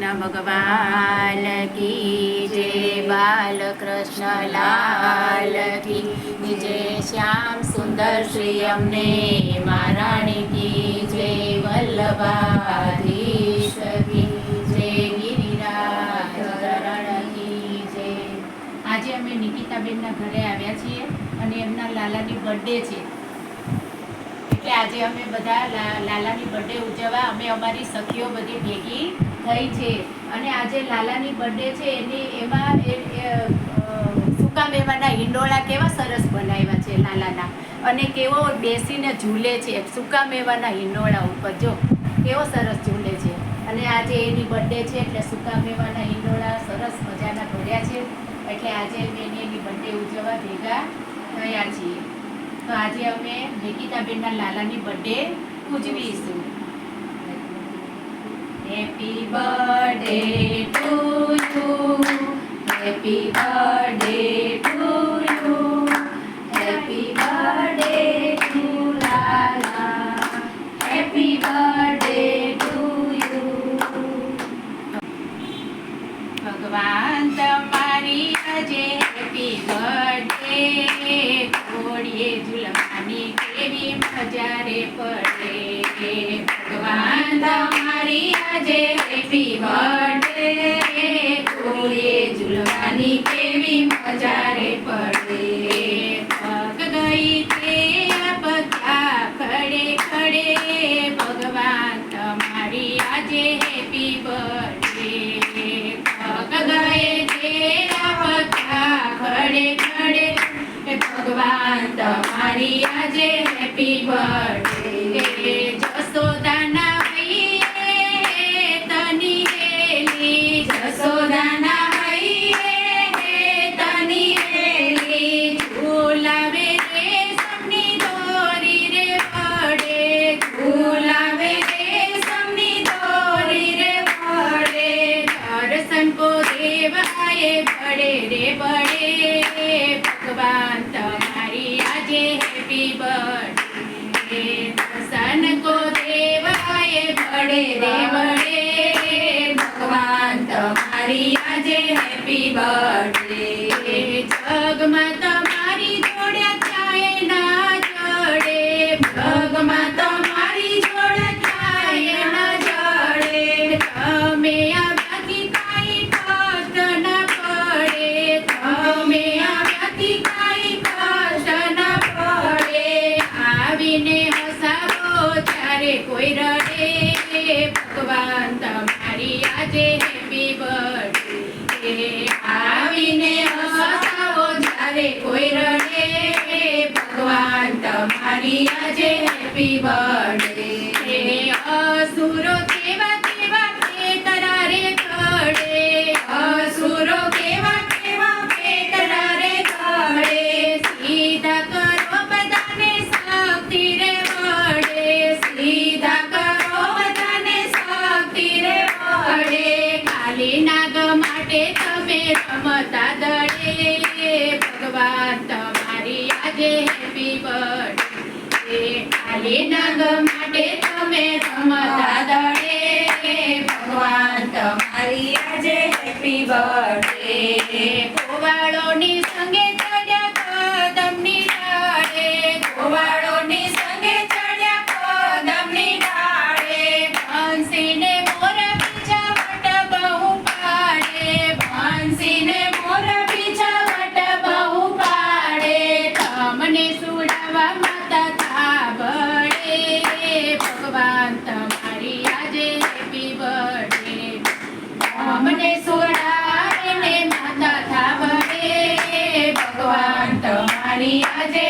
કૃષ્ણ ભગવાન કી જય. બાલકૃષ્ણ લાલ કી જય. શ્યામ સુંદર શ્રી અમને મહારાણી કી જય. વલ્લભાધીશ કી જય. ગિરિરાજ કી જય. આજે અમે નિકિતાબેનના ઘરે આવ્યા છીએ અને એમના લાલાની બર્થડે છે. એટલે આજે અમે બધા લાલાની બર્થડે ઉજવવા, અમે અમારી સખીઓ બધી ભેગી થઈ છે. અને આજે લાલાની બર્થડે છે, એની એમાં સૂકા મેવાના હિંડોળા કેવા સરસ બનાવ્યા છે લાલાના. અને કેવો બેસીને ઝૂલે છે, સૂકા મેવાના હિંડોળા ઉપર. જો, કેવો સરસ ઝૂલે છે. અને આજે એની બર્થડે છે, એટલે સૂકા મેવાના હિંડોળા સરસ મજાના ભર્યા છે. એટલે આજે એની એની બર્થડે ઉજવવા ભેગા થયા છીએ. તો આજે અમે નિકિતાબેનના લાલાની birthday ઉજવીશું. Happy birthday to you happy birthday ઘોડીએ ઝૂલવાની કેવી મજા રે પડે? ભગવાન તમારી આજે હેપી બર્થડે. ઘોડીએ ઝૂલવાની કેવી મજા તમારી આજે હેપી બર્થડે જસોદાના તમારી આજે હેપી બર્થડે. દર્શન કો દેવાય પડે રે ભગવાન, તમારી આજે હેપી બર્થડે. જગમાં ભગવાન તમારી આજે હેપી બર્થડે. આવીને હસાવો જ્યારે કોઈ રડે. ભગવાન તમારી આજે હેપી બર્થડે. આજે હેપી બર્થડે કાલી નાગ માટે તમે રમતા દડે. ભગવાન તમારી આજે હેપી બર્થડે ગોવાળોની સંગે ચડ્યા કદમની ડાળે. ગોવાળોની સંગે ચડ્યા કદમની ડાળે. બંસીને આજે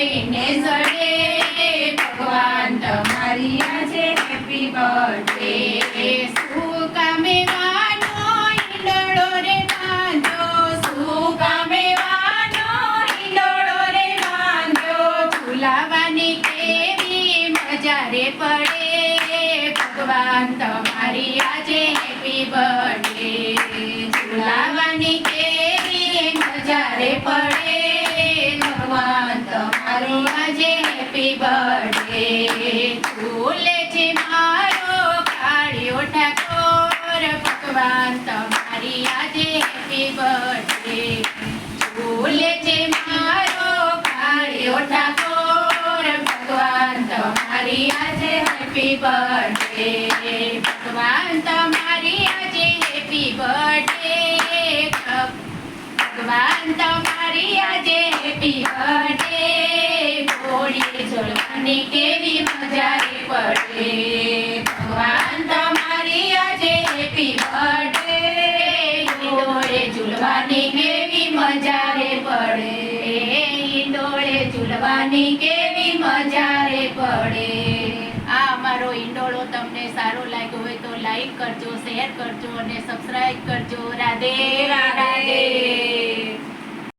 કોઈ જડે ભગવાન તમારી આજે હેપી બર્થડે કામે વાનો ઈંડોળો રે શું કામે વાનો ઈંડોળો રે બાંધો ઝુલાવાની કેવી મજા રે પડે. ભગવાન તમારી આજે હેપી બર્થડે ઝુલાવાની કેવી મજા રે પડે. હેપી બર્થડે ભૂલે છે મારો કાળિયો ઠાકોર ભગવાન તમારી આજે હેપી બર્થડે ભગવાન તમારી આજે હેપી બર્થડે ભગવાન તમારી આજે હેપી બર્થડે ભોળીએ જોડવાની કેવી મજા પડે. કેવી મજા રે પડે. આ અમારો ઈંડોળો તમને સારો લાગ્યો હોય તો લાઈક કરજો શેર કરજો અને સબસ્ક્રાઈબ કરજો. રાધે રાધે.